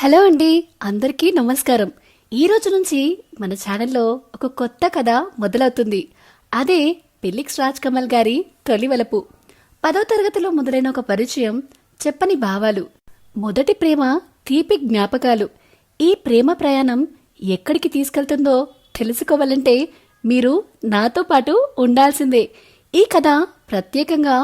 Hello అండి అందరికీ నమస్కారం. ఈ రోజు నుంచి మన ఛానల్లో ఒక కొత్త కథ మొదలవుతుంది. అదే పిల్లిక్స్ రాజ్ కమల్ గారి తొలి వలపు. పదో తరగతిలో మొదలైన ఒక పరిచయం చెప్పని భావాలు మొదటి ప్రేమ తీపి జ్ఞాపకాలు. ఈ ప్రేమ ప్రయాణం ఎక్కడికి తీసుకెళ్తుందో తెలుసుకోవాలంటే మీరు నాతో పాటు ఉండాల్సిందే. ఈ కథ ప్రత్యేకంగా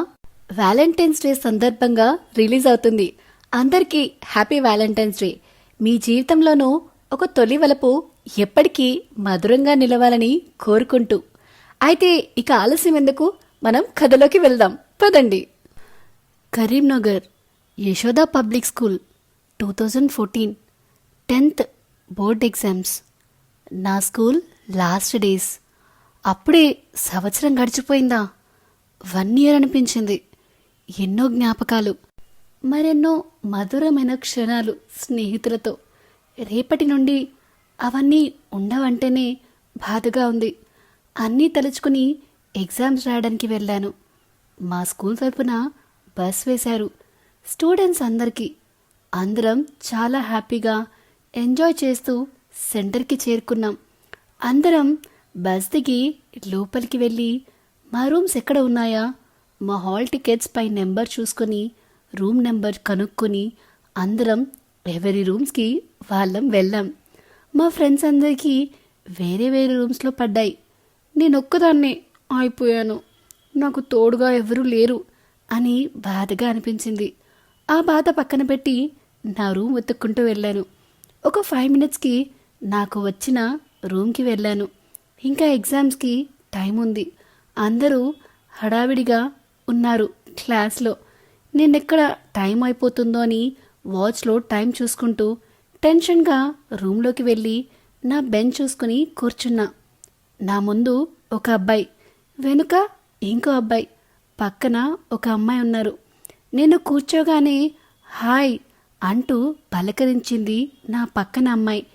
వ్యాలంటైన్స్ డే సందర్భంగా రిలీజ్ అవుతుంది. అందరికీ హ్యాపీ వ్యాలంటైన్స్ డే. మీ జీవితంలోనూ ఒక తొలి వలపు ఎప్పటికీ మధురంగా నిలవాలని కోరుకుంటూ. అయితే ఇక ఆలస్యం ఎందుకు? మనం కథలోకి వెళ్దాం. పదండి. Karimnagar Yashoda public school two thousand fourteen tenth board exams. నా స్కూల్ లాస్ట్ డేస్. అప్పుడే సంవత్సరం గడిచిపోయిందా? వన్ ఇయర్ అనిపించింది. ఎన్నో జ్ఞాపకాలు. మరెన్నో మధురమైన క్షణాలు స్నేహితులతో. రేపటి నుండి అవన్నీ ఉండవంటేనే బాధగా ఉంది. అన్నీ తలుచుకుని ఎగ్జామ్స్ రాయడానికి వెళ్ళాను. మా స్కూల్ తరపున బస్ వేశారు. స్టూడెంట్స్ అందరికీ. అందరం చాలా హ్యాపీగా ఎంజాయ్ చేస్తూ సెంటర్కి చేరుకున్నాం. అందరం బస్ దిగి లోపలికి వెళ్ళి మా రూమ్స్ ఎక్కడ ఉన్నాయా? మా హాల్ టికెట్స్ పై నెంబర్ చూసుకొని రూమ్ నెంబర్ కనుక్కొని అందరం ఎవరి రూమ్స్కి వాళ్ళం వెళ్ళాం. మా ఫ్రెండ్స్ అందరికీ వేరే వేరే రూమ్స్లో పడ్డాయి. నేను ఒక్కదాన్నే అయిపోయాను నాకు తోడుగా ఎవరూ లేరు అని బాధగా అనిపించింది. ఆ బాధ పక్కన పెట్టి నా రూమ్ వెతుక్కుంటూ వెళ్ళాను. ఒక ఫైవ్ మినిట్స్కి నాకు వచ్చిన రూమ్కి వెళ్ళాను. ఇంకా ఎగ్జామ్స్కి టైం ఉంది. అందరూ హడావిడిగా ఉన్నారు క్లాస్లో. నేనెక్కడ టైం అయిపోతుందో అని వాచ్లో టైం చూసుకుంటూ టెన్షన్గా రూమ్లోకి వెళ్ళి నా బెంచ్ చూసుకుని కూర్చున్నా. నా ముందు ఒక అబ్బాయి వెనుక ఇంకో అబ్బాయి పక్కన ఒక అమ్మాయి ఉన్నారు. నేను కూర్చోగానే హాయ్ అంటూ పలకరించింది నా పక్కన అమ్మాయి.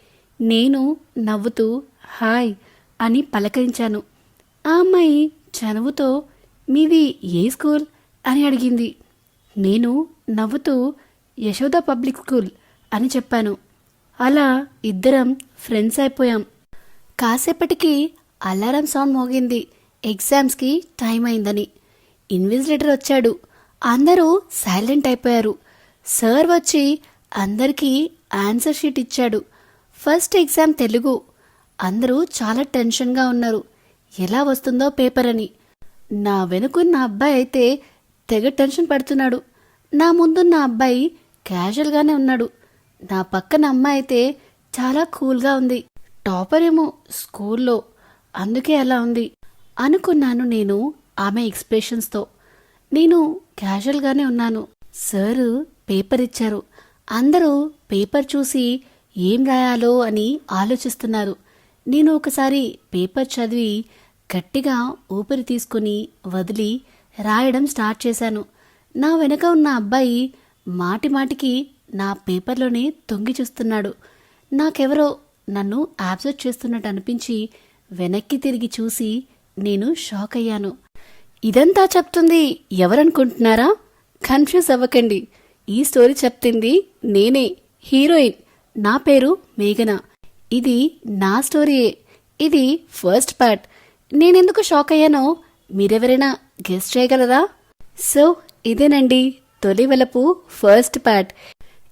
నేను నవ్వుతూ హాయ్ అని పలకరించాను. ఆ అమ్మాయి చనువుతో మీది ఏ స్కూల్? అని అడిగింది. నేను నవ్వుతూ యశోద పబ్లిక్ స్కూల్ అని చెప్పాను. అలా ఇద్దరం ఫ్రెండ్స్ అయిపోయాం. కాసేపటికి అలారం సౌండ్ మోగింది. ఎగ్జామ్స్కి టైం అయిందని. ఇన్విజిలేటర్ వచ్చాడు. అందరూ సైలెంట్ అయిపోయారు. సార్ వచ్చి అందరికీ ఆన్సర్ షీట్ ఇచ్చాడు. First exam Telugu. అందరూ చాలా టెన్షన్గా ఉన్నారు. ఎలా వస్తుందో పేపర్ అని. నా వెనుకున్న అబ్బాయి అయితే తెగ టెన్షన్ పడుతున్నాడు. నా ముందున్న అబ్బాయి క్యాజువల్గానే ఉన్నాడు. నా పక్కన అమ్మాయి అయితే చాలా కూల్గా ఉంది. టాపర్ ఏమో స్కూల్లో. అందుకే అలా ఉంది. అనుకున్నాను నేను ఆమె ఎక్స్ప్రెషన్స్తో. నేను క్యాజువల్గానే ఉన్నాను. సారు పేపర్ ఇచ్చారు. అందరూ పేపర్ చూసి ఏం రాయాలో అని ఆలోచిస్తున్నారు. నేను ఒకసారి పేపర్ చదివి గట్టిగా ఊపిరి తీసుకుని వదిలి రాయడం స్టార్ట్ చేశాను. నా వెనక ఉన్న అబ్బాయి మాటి మాటికి నా పేపర్లోనే తొంగి చూస్తున్నాడు. నాకెవరో నన్ను యాబ్జర్వ్ చేస్తున్నట్టు అనిపించి వెనక్కి తిరిగి చూసి నేను షాక్ అయ్యాను. ఇదంతా చెప్తుంది ఎవరనుకుంటున్నారా? కన్ఫ్యూజ్ అవ్వకండి. ఈ స్టోరీ చెప్తుంది నేనే హీరోయిన్. నా పేరు మేఘన. ఇది నా స్టోరీయే. ఇది ఫస్ట్ పార్ట్. నేనెందుకు షాక్ అయ్యానో మీరెవరైనా గెస్ట్ చేయగలరా? సో ఇదేనండి తొలి వెలపు ఫస్ట్ పార్ట్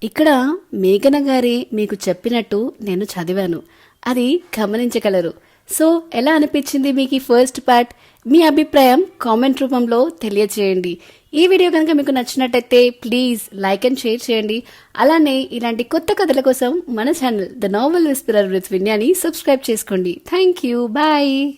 ఇక్కడ మేఘన గారి మీకు చెప్పినట్టు నేను చదివాను. అది గమనించగలరు. సో ఎలా అనిపించింది మీకు ఈ ఫస్ట్ పార్ట్ మీ అభిప్రాయం కామెంట్ రూపంలో తెలియచేయండి. ఈ వీడియో కనుక మీకు నచ్చినట్టయితే ప్లీజ్ లైక్ అండ్ షేర్ చేయండి. అలానే ఇలాంటి కొత్త కథల కోసం మన channel the novel whisperer with Vinyani subscribe చేసుకోండి. Thank you. బాయ్.